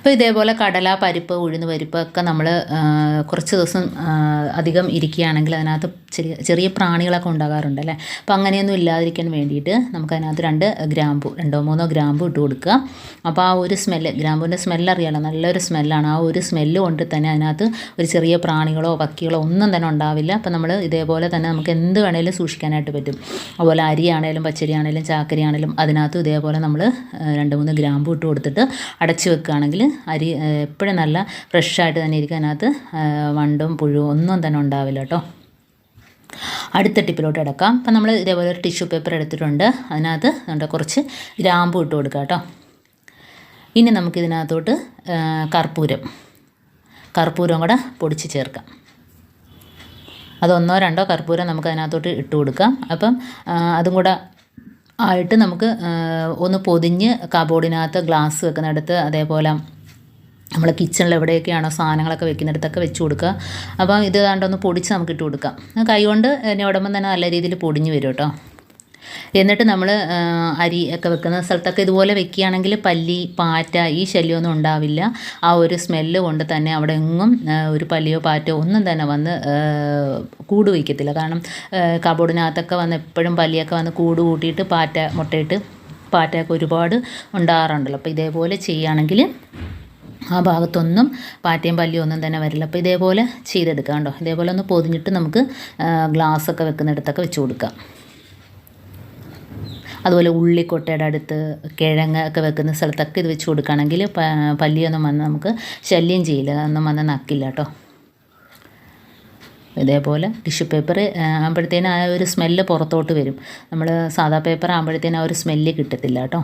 അപ്പോൾ ഇതേപോലെ കടല പരിപ്പ് ഉഴുന്ന് പരിപ്പ് ഒക്കെ നമ്മൾ കുറച്ച് ദിവസം അധികം ഇരിക്കുകയാണെങ്കിൽ അതിനകത്ത് ചെറിയ ചെറിയ പ്രാണികളൊക്കെ ഉണ്ടാകാറുണ്ട് അല്ലേ? അപ്പോൾ അങ്ങനെയൊന്നും ഇല്ലാതിരിക്കാൻ വേണ്ടിയിട്ട് നമുക്ക് അതിനകത്ത് രണ്ട് ഗ്രാമ്പു രണ്ടോ മൂന്നോ ഗ്രാമ്പു ഇട്ട് കൊടുക്കുക. അപ്പോൾ ആ ഒരു സ്മെല്ല് ഗ്രാമ്പുവിന്റെ സ്മെല്ല് അറിയാലോ? നല്ലൊരു സ്മെല്ലാണ് ആ ഒരു സ്മെല്ല് കൊണ്ട് തന്നെ അതിനകത്ത് ഒരു ചെറിയ പ്രാണികളോ പക്കികളോ ഒന്നും തന്നെ ഉണ്ടാവില്ല. അപ്പോൾ നമ്മൾ ഇതേപോലെ തന്നെ നമുക്ക് എന്ത് വേണേലും സൂക്ഷിക്കാനായിട്ട് പറ്റും. അതുപോലെ അരിയാണേലും പച്ചരിയാണേലും ചാക്കരിയാണേലും അതിനകത്ത് ഇതേപോലെ നമ്മൾ രണ്ട് മൂന്ന് ഗ്രാമ്പു ഇട്ട് കൊടുത്തിട്ട് അടച്ചു വെക്കുകയാണെങ്കിൽ അരി എപ്പോഴും നല്ല ഫ്രഷായിട്ട് തന്നെ ഇരിക്കും. അതിനകത്ത് വണ്ടും പുഴുവും ഒന്നും തന്നെ ഉണ്ടാവില്ല കേട്ടോ. അടുത്ത ടിപ്പിലോട്ട് എടുക്കാം അപ്പം നമ്മൾ ഇതേപോലെ ഒരു ടിഷ്യൂ പേപ്പർ എടുത്തിട്ടുണ്ട്. അതിനകത്ത് നമ്മുടെ കുറച്ച് ഗ്രാമ്പു ഇട്ട് കൊടുക്കാം കേട്ടോ. ഇനി നമുക്കിതിനകത്തോട്ട് കർപ്പൂരം കർപ്പൂരം കൂടെ പൊടിച്ച് ചേർക്കാം. അതൊന്നോ രണ്ടോ കർപ്പൂരം നമുക്ക് അതിനകത്തോട്ട് ഇട്ട് കൊടുക്കാം. അപ്പം അതും കൂടെ ആയിട്ട് നമുക്ക് ഒന്ന് പൊതിഞ്ഞ് കബോർഡിനകത്ത് ഗ്ലാസ് വെക്കുന്നിടത്ത് അതേപോലെ നമ്മൾ കിച്ചണിൽ എവിടെയൊക്കെയാണോ സാധനങ്ങളൊക്കെ വെക്കുന്നിടത്തൊക്കെ വെച്ച് കൊടുക്കുക. അപ്പം ഇത് കണ്ടൊന്ന് പൊടിച്ച് നമുക്ക് ഇട്ട് കൊടുക്കാം. കൈ കൊണ്ട് എന്നെ ഉടമ്പം തന്നെ നല്ല രീതിയിൽ പൊടിഞ്ഞ് വരും കേട്ടോ. എന്നിട്ട് നമ്മൾ അരി ഒക്കെ വെക്കുന്ന സ്ഥലത്തൊക്കെ ഇതുപോലെ വെക്കുകയാണെങ്കിൽ പല്ലി പാറ്റ ഈ ശല്യമൊന്നും ഉണ്ടാവില്ല. ആ ഒരു സ്മെല്ല് കൊണ്ട് തന്നെ അവിടെ എങ്ങും ഒരു പല്ലിയോ പാറ്റോ ഒന്നും തന്നെ വന്ന് കൂട് വയ്ക്കത്തില്ല. കാരണം കബോർഡിനകത്തൊക്കെ വന്ന് എപ്പോഴും പല്ലിയൊക്കെ വന്ന് കൂട് കൂട്ടിയിട്ട് പാറ്റ മുട്ടയിട്ട് പാറ്റയൊക്കെ ഒരുപാട് ഉണ്ടാകാറുണ്ടല്ലോ. അപ്പോൾ ഇതേപോലെ ചെയ്യുകയാണെങ്കിൽ ആ ഭാഗത്തൊന്നും പാറ്റയും പല്ലിയും ഒന്നും തന്നെ വരില്ല. അപ്പോൾ ഇതേപോലെ ചെയ്തെടുക്കാം കേട്ടോ ഇതേപോലെ ഒന്ന് പൊതിഞ്ഞിട്ട് നമുക്ക് ഗ്ലാസ്സൊക്കെ വെക്കുന്നിടത്തൊക്കെ വെച്ച് കൊടുക്കാം. അതുപോലെ ഉള്ളിക്കൊട്ടയുടെ അടുത്ത് കിഴങ്ങ് ഒക്കെ വെക്കുന്ന സ്ഥലത്തൊക്കെ ഇത് വെച്ച് കൊടുക്കുകയാണെങ്കിൽ പല്ലിയൊന്നും വന്ന് നമുക്ക് ശല്യം ചെയ്യില്ല. ഒന്നും വന്ന് നക്കില്ല കേട്ടോ. ഇതേപോലെ ടിഷ്യൂ പേപ്പർ ആകുമ്പോഴത്തേനും ആ ഒരു സ്മെല്ല് പുറത്തോട്ട് വരും. നമ്മൾ സാധാ പേപ്പർ ആകുമ്പോഴത്തേനും ആ ഒരു സ്മെല്ല് കിട്ടത്തില്ല കേട്ടോ.